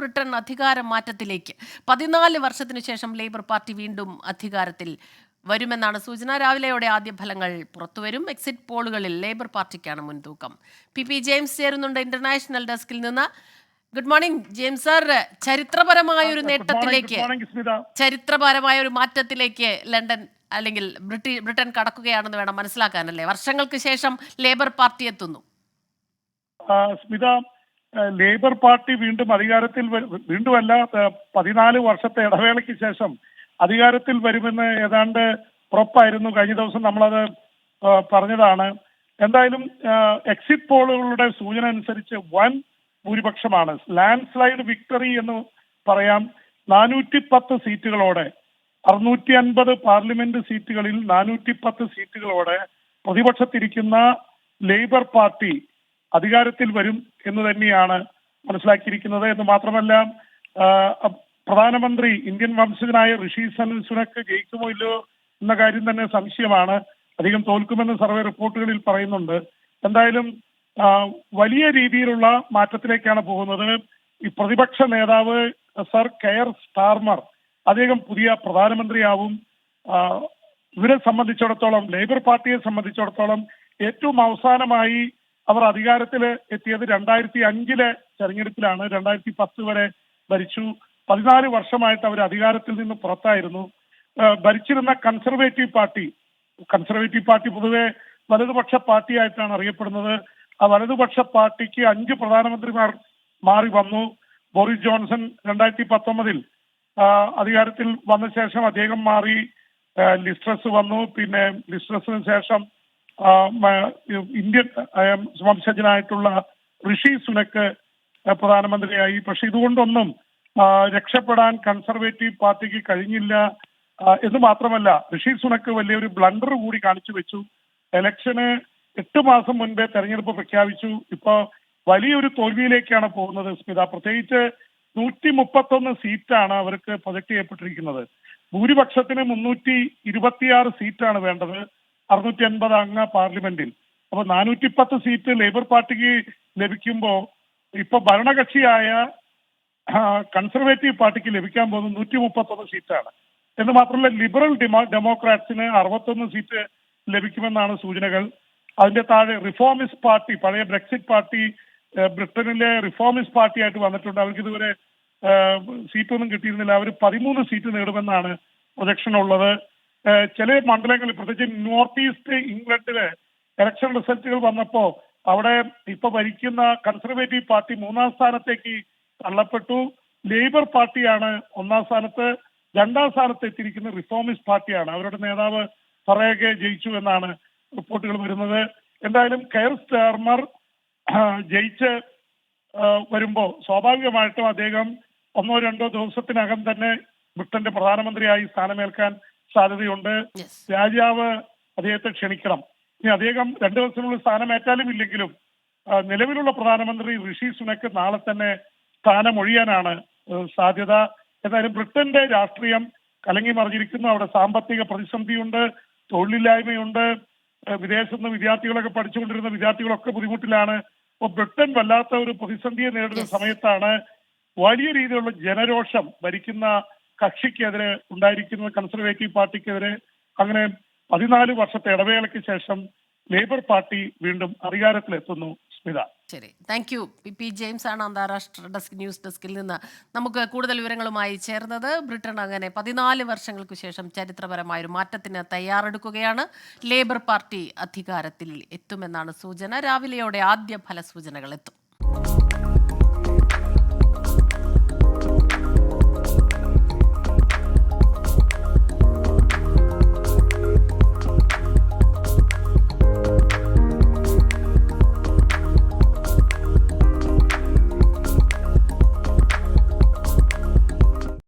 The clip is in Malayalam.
ബ്രിട്ടൻ അധികാര മാറ്റത്തിലേക്ക്. പതിനാല് വർഷത്തിനു ശേഷം ലേബർ പാർട്ടി വീണ്ടും അധികാരത്തിൽ വരുമെന്നാണ് സൂചന. രാവിലെയോടെ ആദ്യ ഫലങ്ങൾ പുറത്തുവരും. എക്സിറ്റ് പോളുകളിൽ ലേബർ പാർട്ടിക്കാണ് മുൻതൂക്കം. പി പി ജെയിംസ് ചേരുന്നുണ്ട് ഇന്റർനാഷണൽ ഡെസ്കിൽ നിന്ന്. Good morning James sir. ചരിത്രപരമായ ഒരു നേട്ടത്തിലേക്ക് ചരിത്രപരമായ ഒരു മാറ്റത്തിലേക്ക് ലണ്ടൻ അല്ലെങ്കിൽ ബ്രിട്ടി ബ്രിട്ടൻ കടക്കുകയാണെന്ന് വേണം മനസ്സിലാക്കാനല്ലേ? വർഷങ്ങൾക്ക് ശേഷം ലേബർ പാർട്ടി എത്തുന്നു. സ്മിത ലേബർ പാർട്ടി വീണ്ടും അധികാരത്തിൽ വീണ്ടും വീണ്ടുമല്ല പതിനാല് വർഷത്തെ ഇടവേളയ്ക്ക് ശേഷം അധികാരത്തിൽ വരുമെന്ന് ഏതാണ്ട് ഉറപ്പായിരുന്നു. കഴിഞ്ഞ ദിവസം നമ്മളത് പറഞ്ഞതാണ്. എന്തായാലും എക്സിറ്റ് പോളുകളുടെ സൂചന അനുസരിച്ച് വൻ ഭൂരിപക്ഷമാണ്. ലാൻഡ് സ്ലൈഡ് വിക്ടറി എന്ന് പറയാം. നാനൂറ്റി പത്ത് സീറ്റുകളോടെ അറുന്നൂറ്റി അൻപത് പാർലമെന്റ് സീറ്റുകളിൽ നാനൂറ്റി പത്ത് സീറ്റുകളോടെ പ്രതിപക്ഷത്തിരിക്കുന്ന ലേബർ പാർട്ടി അധികാരത്തിൽ വരും എന്ന് തന്നെയാണ് മനസ്സിലാക്കിയിരിക്കുന്നത്. എന്ന് മാത്രമല്ല പ്രധാനമന്ത്രി ഇന്ത്യൻ വംശജനായ ഋഷി സൻ സുനക്ക് ജയിക്കുമോ ഇല്ലയോ എന്ന കാര്യം തന്നെ സംശയമാണ്. അധികം തോൽക്കുമെന്ന് സർവേ റിപ്പോർട്ടുകളിൽ പറയുന്നുണ്ട്. എന്തായാലും വലിയ രീതിയിലുള്ള മാറ്റത്തിലേക്കാണ് പോകുന്നത്. ഈ പ്രതിപക്ഷ നേതാവ് സർ കെയർ സ്റ്റാർമർ അദ്ദേഹം പുതിയ പ്രധാനമന്ത്രിയാവും. ഇവരെ സംബന്ധിച്ചിടത്തോളം ലേബർ പാർട്ടിയെ സംബന്ധിച്ചിടത്തോളം ഏറ്റവും അവസാനമായി അവർ അധികാരത്തിൽ എത്തിയത് രണ്ടായിരത്തി അഞ്ചിലെ തെരഞ്ഞെടുപ്പിലാണ്. രണ്ടായിരത്തി പത്ത് വരെ ഭരിച്ചു. പതിനാല് വർഷമായിട്ട് അവർ അധികാരത്തിൽ നിന്ന് പുറത്തായിരുന്നു. ഭരിച്ചിരുന്ന കൺസർവേറ്റീവ് പാർട്ടി കൺസർവേറ്റീവ് പാർട്ടി പൊതുവെ വലതുപക്ഷ പാർട്ടിയായിട്ടാണ് അറിയപ്പെടുന്നത്. ആ വലതുപക്ഷ പാർട്ടിക്ക് അഞ്ച് പ്രധാനമന്ത്രിമാർ മാറി വന്നു. ബോറിസ് ജോൺസൺ രണ്ടായിരത്തി പത്തൊമ്പതിൽ അധികാരത്തിൽ വന്ന ശേഷം അദ്ദേഹം മാറി. ലിസ്ട്രസ് വന്നു. പിന്നെ ലിസ്ട്രസിന് ശേഷം ഇന്ത്യൻ വംശജനായിട്ടുള്ള ഋഷി സുനക്ക് പ്രധാനമന്ത്രിയായി. പക്ഷെ ഇതുകൊണ്ടൊന്നും രക്ഷപ്പെടാൻ കൺസർവേറ്റീവ് പാർട്ടിക്ക് കഴിഞ്ഞില്ല. എന്ന് മാത്രമല്ല ഋഷി സുനക്ക് വലിയൊരു ബ്ലണ്ടർ കൂടി കാണിച്ചു വെച്ചു. എലക്ഷന് എട്ട് മാസം മുൻപേ തെരഞ്ഞെടുപ്പ് പ്രഖ്യാപിച്ചു. ഇപ്പോ വലിയൊരു തോൽവിയിലേക്കാണ് പോകുന്നത് സ്മിത. പ്രത്യേകിച്ച് നൂറ്റി മുപ്പത്തൊന്ന് സീറ്റാണ് അവർക്ക് പ്രൊജക്ട് ചെയ്യപ്പെട്ടിരിക്കുന്നത്. ഭൂരിപക്ഷത്തിന് മുന്നൂറ്റി ഇരുപത്തിയാറ് സീറ്റാണ് വേണ്ടത്. അറുന്നൂറ്റി അൻപത് അംഗ പാർലമെന്റിൽ. അപ്പൊ നാനൂറ്റി പത്ത് സീറ്റ് ലേബർ പാർട്ടിക്ക് ലഭിക്കുമ്പോ ഇപ്പൊ ഭരണകക്ഷിയായ കൺസർവേറ്റീവ് പാർട്ടിക്ക് ലഭിക്കാൻ പോകുന്നത് നൂറ്റി മുപ്പത്തൊന്ന് സീറ്റാണ്. എന്ന് മാത്രമല്ല ലിബറൽ ഡിമോ ഡെമോക്രാറ്റ്സിന് അറുപത്തൊന്ന് സീറ്റ് ലഭിക്കുമെന്നാണ് സൂചനകൾ. അതിന്റെ താഴെ റിഫോമിസ്റ്റ് പാർട്ടി പഴയ ബ്രെക്സിറ്റ് പാർട്ടി ബ്രിട്ടനിലെ റിഫോമിസ്റ്റ് പാർട്ടിയായിട്ട് വന്നിട്ടുണ്ട്. അവർക്ക് ഇതുവരെ സീറ്റൊന്നും കിട്ടിയിരുന്നില്ല. അവർ പതിമൂന്ന് സീറ്റ് നേടുമെന്നാണ് പ്രൊജക്ഷൻ ഉള്ളത് ചില മണ്ഡലങ്ങളിൽ പ്രത്യേകിച്ച് നോർത്ത് ഈസ്റ്റ് ഇംഗ്ലണ്ടിലെ ഇലക്ഷൻ റിസൾട്ടുകൾ വന്നപ്പോ അവിടെ ഇപ്പൊ ഭരിക്കുന്ന കൺസർവേറ്റീവ് പാർട്ടി മൂന്നാം സ്ഥാനത്തേക്ക് തള്ളപ്പെട്ടു. ലേബർ പാർട്ടിയാണ് ഒന്നാം സ്ഥാനത്ത്. രണ്ടാം സ്ഥാനത്ത് എത്തിയിരിക്കുന്ന റിഫോമിസ്റ്റ് പാർട്ടിയാണ്. അവരുടെ നേതാവ് ഫറേഗെ ജയിച്ചു എന്നാണ് റിപ്പോർട്ടുകൾ വരുന്നത്. എന്തായാലും കെയർ സ്റ്റാർമർ ജയിച്ച് വരുമ്പോ സ്വാഭാവികമായിട്ടും അദ്ദേഹം ഒന്നോ രണ്ടോ ദിവസത്തിനകം തന്നെ ബ്രിട്ടന്റെ പ്രധാനമന്ത്രിയായി സ്ഥാനമേൽക്കാൻ സാധ്യതയുണ്ട്. രാജാവ് അദ്ദേഹത്തെ ക്ഷണിക്കണം. ഇനി അദ്ദേഹം രണ്ടു ദിവസത്തിനുള്ളിൽ സ്ഥാനമേറ്റാലും ഇല്ലെങ്കിലും നിലവിലുള്ള പ്രധാനമന്ത്രി ഋഷി സുനക്ക് നാളെ തന്നെ സ്ഥാനമൊഴിയാനാണ് സാധ്യത. എന്തായാലും ബ്രിട്ടന്റെ രാഷ്ട്രീയം കലങ്ങി മറിഞ്ഞിരിക്കുന്നു. അവിടെ സാമ്പത്തിക പ്രതിസന്ധിയുണ്ട് തൊഴിലില്ലായ്മയുണ്ട്. വിദേശത്ത് നിന്ന് വിദ്യാർത്ഥികളൊക്കെ പഠിച്ചുകൊണ്ടിരുന്ന വിദ്യാർത്ഥികളൊക്കെ ബുദ്ധിമുട്ടിലാണ്. അപ്പൊ ബ്രിട്ടൻ വല്ലാത്ത ഒരു പ്രതിസന്ധിയെ നേരിടുന്ന സമയത്താണ് വലിയ രീതിയിലുള്ള ജനരോഷം ഭരിക്കുന്ന കക്ഷിക്കെതിരെ ഉണ്ടായിരിക്കുന്ന കൺസർവേറ്റീവ് പാർട്ടിക്കെതിരെ അങ്ങനെ പതിനാല് വർഷത്തെ ഇടവേളയ്ക്ക് ശേഷം ലേബർ പാർട്ടി വീണ്ടും അധികാരത്തിലെത്തുന്നു സ്മിത. ശരി. Thank you P P James ആണ് അന്താരാഷ്ട്ര ഡെസ്ക് ന്യൂസ് ഡെസ്കിൽ നിന്ന് നമുക്ക് കൂടുതൽ വിവരങ്ങളുമായി ചേർന്നത്. ബ്രിട്ടൻ അങ്ങനെ പതിനാല് വർഷങ്ങൾക്ക് ശേഷം ചരിത്രപരമായ ഒരു മാറ്റത്തിന് തയ്യാറെടുക്കുകയാണ്. ലേബർ പാർട്ടി അധികാരത്തിൽ എത്തുമെന്നാണ് സൂചന. രാവിലെയോടെ ആദ്യ ഫലസൂചനകൾ എത്തും.